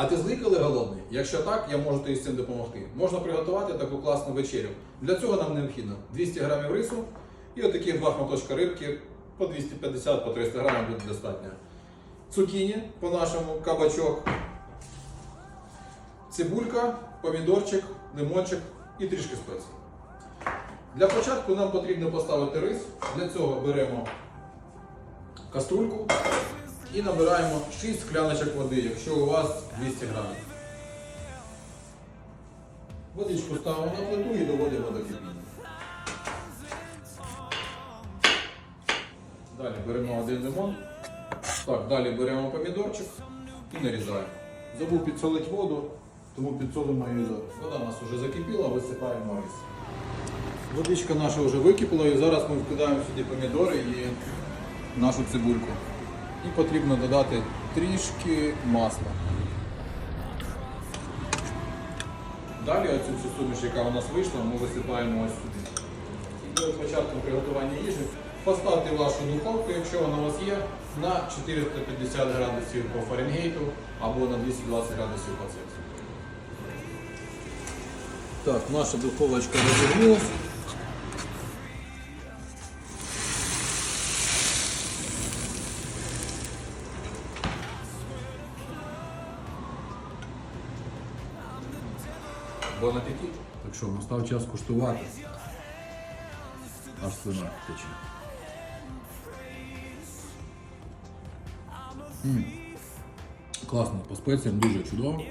А ти злий, коли голодний? Якщо так, я можу тобі з цим допомогти. Можна приготувати таку класну вечерю. Для цього нам необхідно 200 грамів рису і отакі два шматочка рибки по 250 по 300 грамів буде достатньо. Цукіні по-нашому, кабачок, цибулька, помідорчик, лимончик і трішки спецій. Для початку нам потрібно поставити рис. Для цього беремо каструльку і набираємо 6 скляночок води, якщо у вас 200 грамів. Водичку ставимо на плиту і доводимо до кипіння. Далі беремо один лимон. Так, далі беремо помідорчик і нарізаємо. Забув підсолити воду, тому підсолимо її зараз. Вода у нас вже закипіла, висипаємо рис. Водичка наша вже википіла і зараз ми вкидаємо сюди помідори і нашу цибульку. І потрібно додати трішки масла. Далі оцю всю суміш, яка у нас вийшла, ми висипаємо ось сюди. І перед початком приготування їжі поставте вашу духовку, якщо вона у вас є, на 450 градусів по Фаренгейту або на 220 градусів по Цельсію. Так, наша духовочка розігрілась. Бон апетит. Так що, настав час куштувати. Аж слина тече. М. Класно, по спеціям дуже чудово.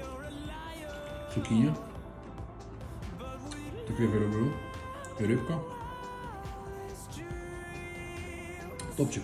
Цукіні. Таке я люблю. І рибка. Топчик.